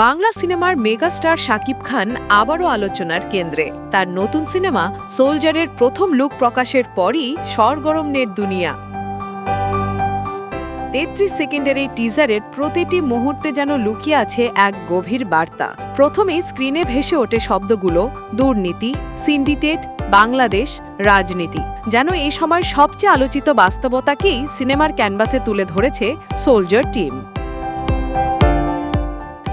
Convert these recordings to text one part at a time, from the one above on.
বাংলা সিনেমার মেগাস্টার শাকিব খান আবারও আলোচনার কেন্দ্রে। তার নতুন সিনেমা সোলজারের প্রথম লুক প্রকাশের পরই সরগরমের দুনিয়া। তেত্রিশ সেকেন্ডের এই টিজারের প্রতিটি মুহূর্তে যেন লুকিয়ে আছে এক গভীর বার্তা। প্রথমেই স্ক্রিনে ভেসে ওঠে শব্দগুলো, দুর্নীতি, সিন্ডিকেট, বাংলাদেশ, রাজনীতি। যেন এই সময় সবচেয়ে আলোচিত বাস্তবতাকেই সিনেমার ক্যানভাসে তুলে ধরেছে সোলজার টিম।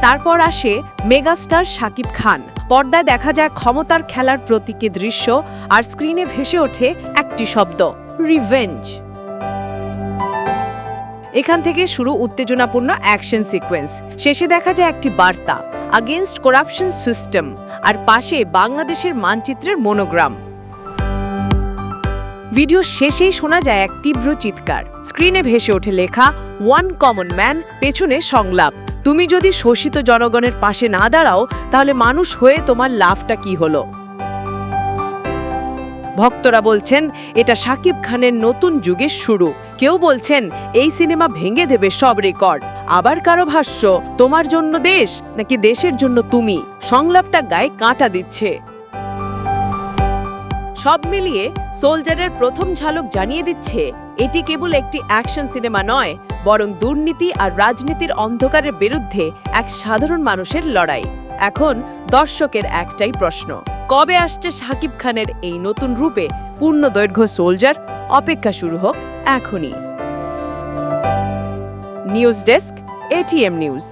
তারপর আসে মেগাস্টার শাকিব খান। পর্দায় দেখা যায় ক্ষমতার খেলার প্রতীকী দৃশ্য আর স্ক্রিনে ভেসে ওঠে একটি শব্দ রিভেঞ্জ এখান থেকে শুরু উত্তেজনাপূর্ণ অ্যাকশন সিকোয়েন্স শেষে দেখা যায় একটি বার্তা আগেনস্ট করাপশন সিস্টেম আর পাশে বাংলাদেশের মানচিত্রের মনোগ্রাম ভিডিও শেষেই শোনা যায় এক তীব্র চিৎকার। স্ক্রিনে ভেসে ওঠে লেখা ওয়ান কমন ম্যান পেছনে সংলাপ। তুমি যদি শোষিত জনগণের পাশে না দাঁড়াও, তাহলে মানুষ হয়ে তোমার লাভটা কি হলো? ভক্তরা বলছেন, এটা শাকিব খানের নতুন যুগের শুরু। কেউ বলছেন, এই সিনেমা ভেঙে দেবে সব রেকর্ড। আবার কারও ভাষ্য, তোমার জন্য দেশ নাকি দেশের জন্য তুমি? সংলাপটা গায়ে কাঁটা দিচ্ছে। সব মিলিয়ে সোলজারের প্রথম ঝালক জানিয়ে দিচ্ছে, এটি কেবল একটি অ্যাকশন সিনেমা নয়, বরং দুর্নীতি আর রাজনীতির অন্ধকারের বিরুদ্ধে এক সাধারণ মানুষের লড়াই। এখন দর্শকের একটাই প্রশ্ন, কবে আসছে শাকিব খানের এই নতুন রূপে পূর্ণ দৈর্ঘ্য সোলজার? অপেক্ষা শুরু হোক এখনই। News desk ATM news.